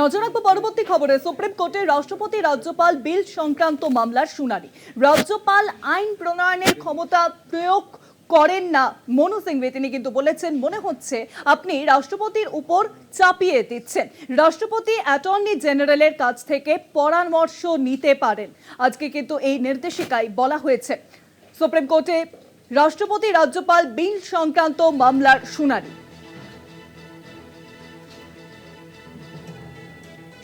নজর রাখব পরবর্তী খবরে। সুপ্রিম কোর্টে রাষ্ট্রপতি রাজ্যপাল বিল সংক্রান্ত মামলার শুনানি। রাজ্যপাল আইন প্রণয়নের ক্ষমতা প্রয়োগ করেন না মনু সিংভি। তিনি কিন্তু বলেছেন, মনে হচ্ছে আপনি রাষ্ট্রপতির উপর চাপিয়ে দিচ্ছেন। রাষ্ট্রপতি অ্যাটর্নি জেনারেলের কাছ থেকে পরামর্শ নিতে পারেন। আজকে কিন্তু এই নির্দেশিকায় বলা হয়েছে। সুপ্রিম কোর্টে রাষ্ট্রপতি রাজ্যপাল বিল সংক্রান্ত মামলার শুনানি।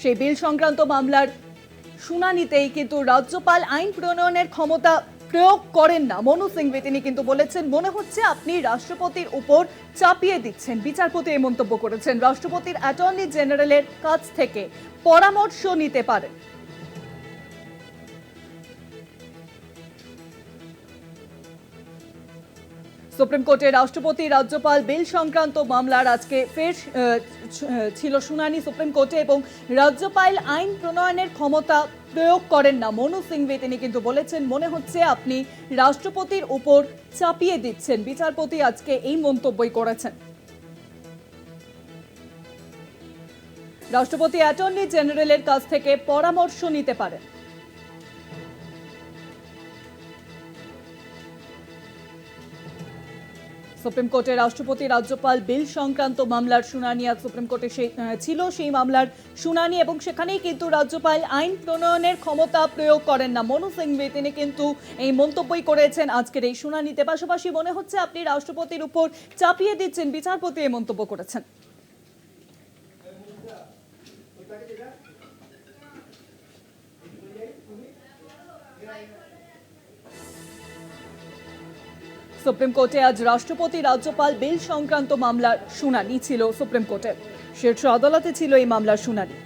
সেই বিল সংক্রান্ত মামলার শুনানিতেই কিন্তু রাজ্যপাল আইন প্রণয়নের ক্ষমতা প্রয়োগ করেন না। মনু সিংভি, তিনি কিন্তু বলেছেন, মনে হচ্ছে আপনি রাষ্ট্রপতির উপর চাপিয়ে দিচ্ছেন। বিচারপতি এই মন্তব্য করেছেন। রাষ্ট্রপতির অ্যাটর্নি জেনারেলের কাছ থেকে পরামর্শ নিতে পারেন। সুপ্রিম কোর্টে রাষ্ট্রপতি রাজ্যপাল বিল সংক্রান্ত মামলার আজকে ফের ছিল শুনানি সুপ্রিম কোর্টে এবং রাজ্যপাল আইন প্রণয়নের ক্ষমতা প্রয়োগ করেন না। মনু সিংভি, তিনি কিন্তু বলেছেন, মনে হচ্ছে আপনি রাষ্ট্রপতির উপর চাপিয়ে দিচ্ছেন। বিচারপতি আজকে এই মন্তব্যই করেছেন। রাষ্ট্রপতি অ্যাটর্নি জেনারেলের কাছ থেকে পরামর্শ নিতে পারেন। সুপ্রিম কোর্টে রাষ্ট্রপতি রাজ্যপাল বিল সংক্রান্ত মামলার শুনানি আজ সুপ্রিম কোর্টে ছিল। সেই মামলার শুনানি এবং সেখানেই কিন্তু রাজ্যপাল আইন প্রণয়নের ক্ষমতা প্রয়োগ করেন না। মনু সিংভি, তিনি কিন্তু এই মন্তব্যই করেছেন আজকের এই শুনানিতে। পাশাপাশি মনে হচ্ছে আপনি রাষ্ট্রপতির উপর চাপিয়ে দিচ্ছেন। বিচারপতি এই মন্তব্য করেছেন। সুপ্রিম কোর্টে আজ রাষ্ট্রপতি রাজ্যপাল বিল সংক্রান্ত মামলার শুনানি ছিল সুপ্রিম কোর্টে। শীর্ষ আদালতে ছিল এই মামলার শুনানি।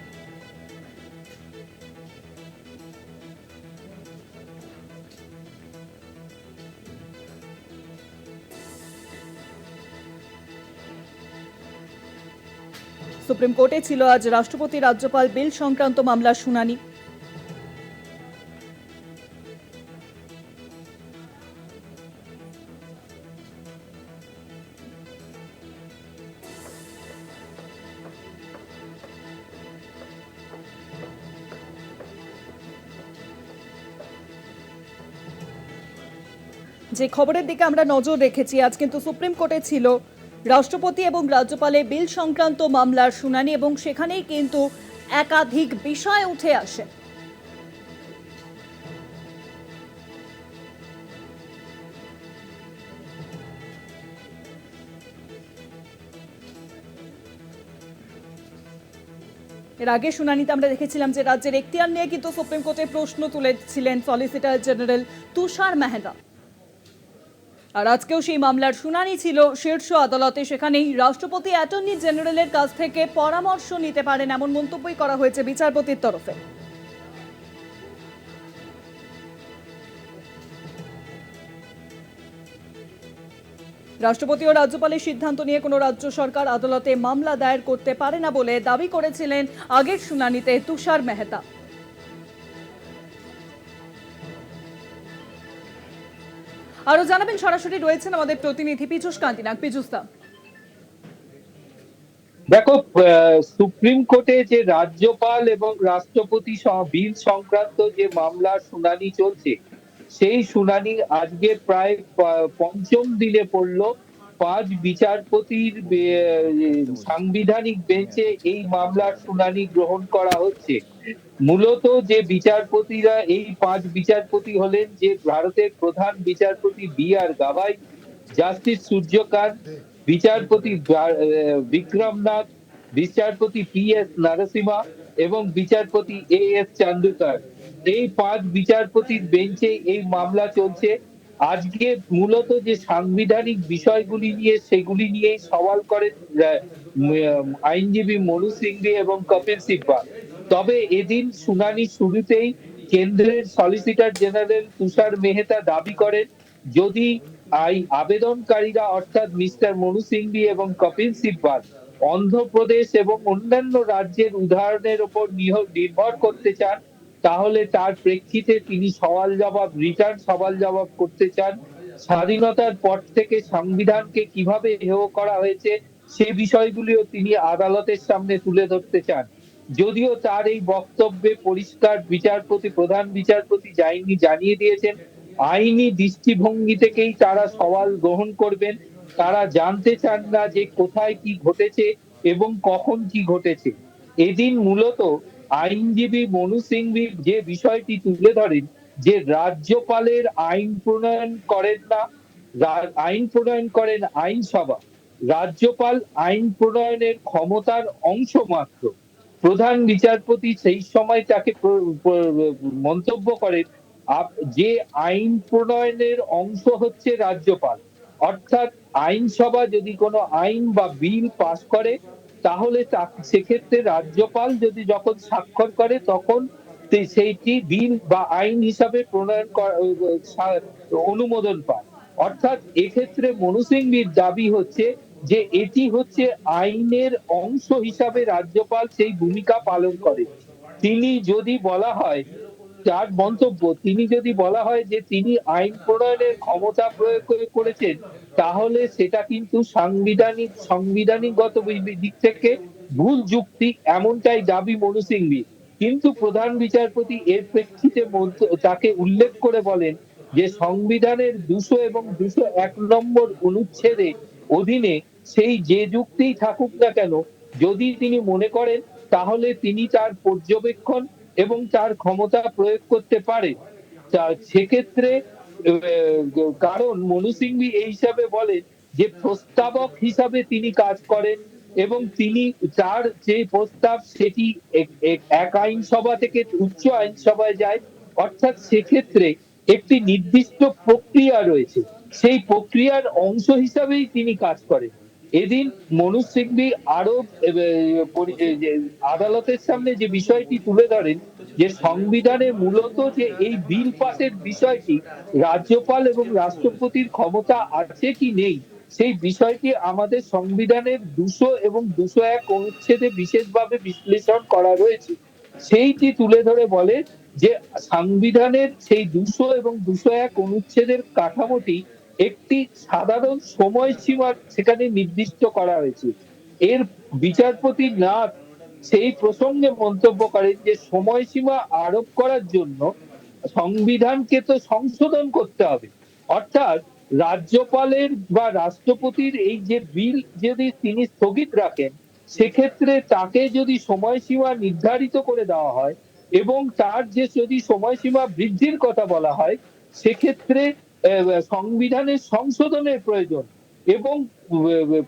সুপ্রিম কোর্টে ছিল আজ রাষ্ট্রপতি রাজ্যপাল বিল সংক্রান্ত মামলার শুনানি। যে খবরের দিকে আমরা নজর রেখেছি, আজ কিন্তু সুপ্রিম কোর্টে ছিল রাষ্ট্রপতি এবং রাজ্যপালের বিল সংক্রান্ত মামলার শুনানি এবং সেখানেই কিন্তু একাধিক বিষয় উঠে আসে। এর আগে শুনানিতে আমরা দেখেছিলাম যে রাজ্যের এখতিয়ার নিয়ে কিন্তু সুপ্রিম কোর্টে প্রশ্ন তুলেছিলেন সলিসিটর জেনারেল তুষার মেহরা। আর আজকেও সেই মামলার শুনানি ছিল। শীর্ষ আদালতে সেখানেই রাষ্ট্রপতি অ্যাটর্নি জেনারেলের কাছ থেকে পরামর্শ নিতে পারেন এমন মন্তব্যই করা হয়েছে বিচারপতির তরফে। রাষ্ট্রপতি ও রাজ্যপালের সিদ্ধান্ত নিয়ে কোনো রাজ্য সরকার আদালতে মামলা দায়ের করতে পারে না বলে দাবি করেছিলেন আগের শুনানিতে তুষার মেহতা। আরও জানাবেন, সরাসরি রয়েছেন আমাদের প্রতিনিধি পীযুষ কান্তিনাগ। পিচুস্তা দেখো সুপ্রিম কোর্টে যে রাজ্যপাল এবং রাষ্ট্রপতি সহ- বিল সংক্রান্ত যে মামলার শুনানি চলছে, সেই শুনানি আজকে প্রায় পঞ্চম দিনে পড়ল। পাঁচ বিচারপতির সাংবিধানিক বেঞ্চে এই মামলার শুনানি গ্রহণ করা হচ্ছে। মূলত যে বিচারপতিরা এই পাঁচ বিচারপতি হলেন, যে ভারতের প্রধান বিচারপতি B R Gavai, justice Suryakant, বিচারপতি বিক্রমনাথ, বিচারপতি পি এস নরসিমা এবং বিচারপতি এ এস চান্দুকার। এই পাঁচ বিচারপতির বেঞ্চে এই মামলা চলছে। আজকে মূলত যে সাংবিধানিক বিষয়গুলি নিয়ে, সেগুলি নিয়ে সওয়াল করেন আইনজীবী মনু সিংভি এবং কপিল সিব্বা। তবে এদিন শুনানি শুরুতেই কেন্দ্রের সলিসিটর জেনারেল তুষার মেহতা দাবি করেন, যদি আই, আবেদনকারীরা অর্থাৎ মিস্টার মনু সিংভি এবং কপিল সিব্বাল অন্ধ্রপ্রদেশ এবং অন্যান্য রাজ্যের উদাহরণের উপর নির্ভর করতে চান তাহলে তার প্রেক্ষিতে তিনি সওয়াল জবাব, রিটার্ন সওয়াল জবাব করতে চান। স্বাধীনতার পর থেকে সংবিধানকে কীভাবে হেয় করা হয়েছে, সে বিষয়গুলিও তিনি আদালতের সামনে তুলে ধরতে চান। যদিও তার এই বক্তব্যে পরিষ্কার বিচারপতি, প্রধান বিচারপতি যায়নি জানিয়ে দিয়েছেন, আইনি দৃষ্টিভঙ্গি থেকেই তারা সওয়াল গ্রহণ করবেন। তারা জানতে চান না যে কোথায় কি ঘটেছে এবং কখন কি ঘটেছে। এদিন মূলত আইনজীবী মনু সিংভি যে বিষয়টি তুলে ধরেন যে রাজ্যপালের আইন প্রণয়ন করেন না আইন প্রণয়ন করেন আইনসভা, রাজ্যপাল আইন প্রণয়নের ক্ষমতার অংশ মাত্র। প্রধান বিচারপতি সেই সময় তাকে মন্তব্য করেন যে আইন প্রণয়নের অংশ হচ্ছে রাজ্যপাল। অর্থাৎ আইনসভা যদি কোনো আইন বা বিল পাস করে তাহলে সেক্ষেত্রে রাজ্যপাল যদি যখন স্বাক্ষর করে, তখন সেইটি বিল বা আইন হিসাবে প্রণয়ন অনুমোদন পায়। অর্থাৎ এক্ষেত্রে মনু সিংভির দাবি হচ্ছে যে এটি হচ্ছে আইনের অংশ হিসাবে রাজ্যপাল সেই ভূমিকা পালন করে। তিনি যদি বলা হয়, তার মন্তব্য, তিনি যদি বলা হয় যে তিনি আইন প্রণয়নের ক্ষমতা প্রয়োগ করে- করেছেন তাহলে সেটা কিন্তু সাংবিধানিক, সাংবিধানিকগত দিক থেকে ভুল যুক্তি, এমনটাই দাবি মনু সিংভি। কিন্তু প্রধান বিচারপতি এর প্রেক্ষিতে তাকে উল্লেখ করে বলেন যে সংবিধানের দুশো এবং দুশো এক নম্বর অনুচ্ছেদে অধীনে সেই যে যুক্তিই থাকুক না কেন, যদি তিনি মনে করেন, তাহলে তিনি তার পর্যবেক্ষণ এবং তার ক্ষমতা প্রয়োগ করতে পারে। সেক্ষেত্রে কারণ মনু সিংভি এই হিসাবে বলেন যে প্রস্তাবক হিসাবে তিনি কাজ করেন এবং তিনি তার যে প্রস্তাব সেটি এক- আইনসভা থেকে উচ্চ আইনসভায় যায়। অর্থাৎ সেক্ষেত্রে একটি নির্দিষ্ট প্রক্রিয়া রয়েছে। সেই প্রক্রিয়ার অংশ হিসাবেই তিনি কাজ করেন। এদিন মনু সিংভি আরও আদালতের সামনে যে বিষয়টি তুলে ধরেন, যে সংবিধানে মূলত যে এই বিল পাসের বিষয়টি রাজ্যপাল এবং রাষ্ট্রপতির ক্ষমতা আছে কি নেই, সেই বিষয়টি আমাদের সংবিধানের দুশো এবং দুশো এক অনুচ্ছেদে বিশেষভাবে বিশ্লেষণ করা রয়েছে। সেইটি তুলে ধরে বলে যে সংবিধানের সেই দুশো এবং দুশো এক অনুচ্ছেদের কাঠামোটি একটি সাধারণ সময়সীমা সেখানে নির্দিষ্ট করা হয়েছে। এর বিচারপতি নাথ সেই প্রসঙ্গে মন্তব্য করেন যে, সময়সীমা আরোপ করার জন্য সংবিধানকে তো সংশোধন করতে হবে। অর্থাৎ রাজ্যপালের বা রাষ্ট্রপতির এই যে বিল যদি তিনি স্থগিত রাখেন, সেক্ষেত্রে তাকে যদি সময়সীমা নির্ধারিত করে দেওয়া হয় এবং তার যে যদি সময়সীমা বৃদ্ধির কথা বলা হয়, সেক্ষেত্রে সংবিধানের সংশোধনের প্রয়োজন। এবং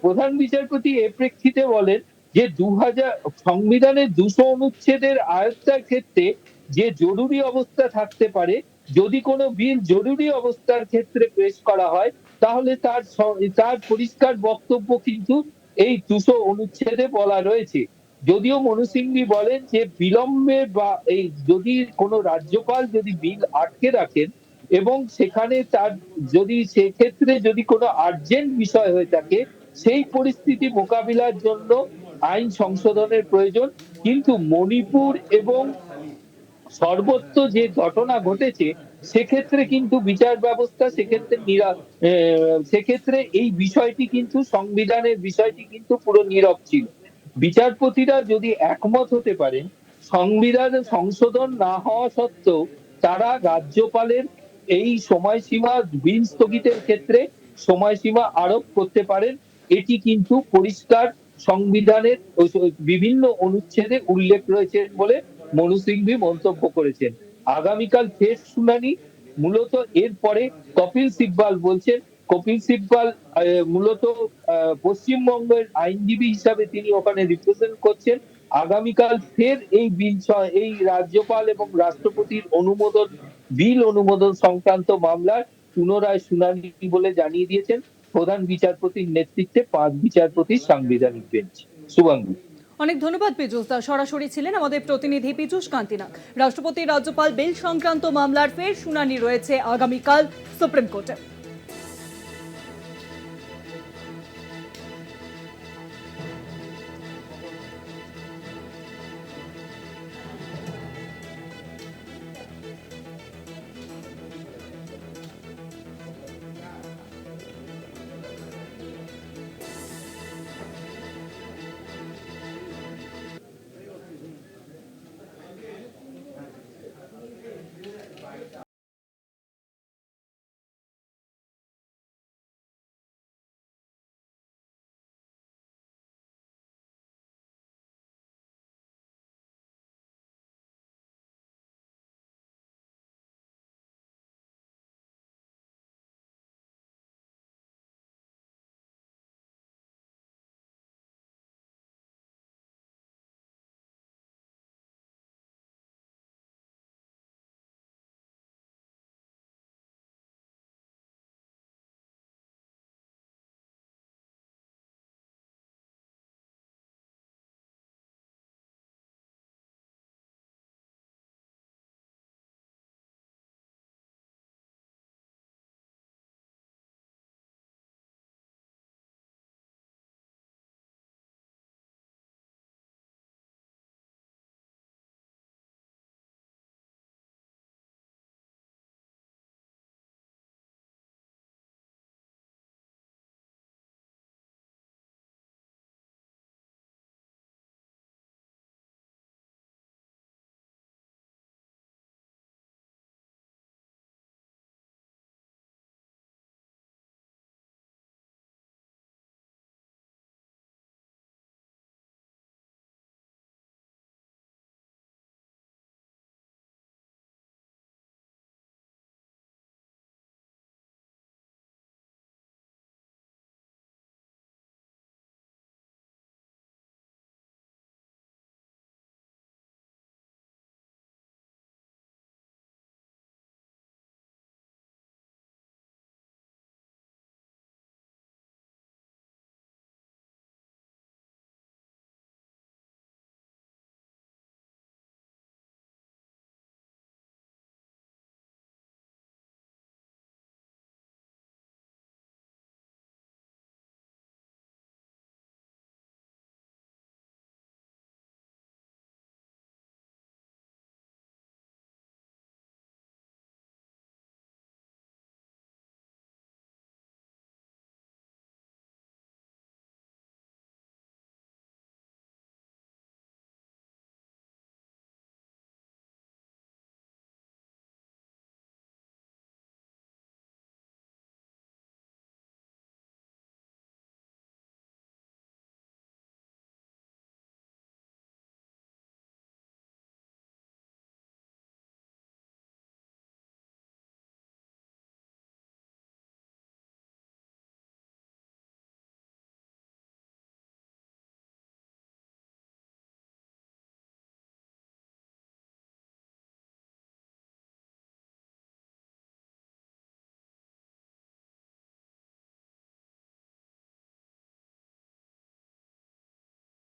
প্রধান বিচারপতি এ প্রেক্ষিতে বলেন যে দু হাজার সংবিধানের দুশো অনুচ্ছেদের আয়ত্তার ক্ষেত্রে যে জরুরি অবস্থা থাকতে পারে, যদি কোনো বিল জরুরি অবস্থার ক্ষেত্রে পেশ করা হয়, তাহলে তার তার পরিষ্কার বক্তব্য কিন্তু এই দুশো অনুচ্ছেদে বলা রয়েছে। যদিও মনু সিংভি বলেন যে বিলম্বে বা এই যদি কোনো রাজ্যপাল যদি বিল আটকে রাখেন এবং সেখানে তার যদি সেক্ষেত্রে যদি কোনো আর্জেন্ট বিষয় হয়ে থাকে, সেই পরিস্থিতি মোকাবিলার জন্য আইন সংশোধনের প্রয়োজন। কিন্তু মণিপুর এবং সর্বত্র যে ঘটনা ঘটেছে, সেক্ষেত্রে কিন্তু বিচার ব্যবস্থা, সেক্ষেত্রে সেক্ষেত্রে এই বিষয়টি কিন্তু, সংবিধানের বিষয়টি কিন্তু পুরো নীরব ছিল। বিচারপতিরা যদি একমত হতে পারেন, সংবিধান সংশোধন না হওয়া সত্ত্বেও তারা রাজ্যপালের এই সময়সীমা বিল স্থগিতের ক্ষেত্রে সময়সীমা আরোপ করতে পারেন। এটি কিন্তু পরিষ্কার সংবিধানের বিভিন্ন অনুচ্ছেদে উল্লেখ রয়েছে বলে মনু সিংভি মন্তব্য করেছেন। আগামীকাল ফের শুনানি। মূলত এরপরে কপিল সিব্বাল বলছেন, কপিল সিব্বাল মূলত পশ্চিমবঙ্গের আইনজীবী হিসাবে তিনি ওখানে রিপ্রেজেন্ট করছেন। আগামীকাল ফের এই বিল এই রাজ্যপাল এবং রাষ্ট্রপতির অনুমোদন বিল অনুমোদন সংক্রান্ত মামলার পুনরায় শুনানি বলে জানিয়ে দিয়েছেন প্রধান বিচারপতির নেতৃত্বে পাঁচ বিচারপতি সাংবিধানিক বেঞ্চ। শুভাঙ্গু। অনেক ধন্যবাদ, পীযুষ দা। সরাসরি ছিলেন আমাদের প্রতিনিধি পীযুষ কান্তিনাগ রাষ্ট্রপতি রাজ্যপাল বিল সংক্রান্ত মামলার ফের শুনানি রয়েছে আগামীকাল সুপ্রিম কোর্টে।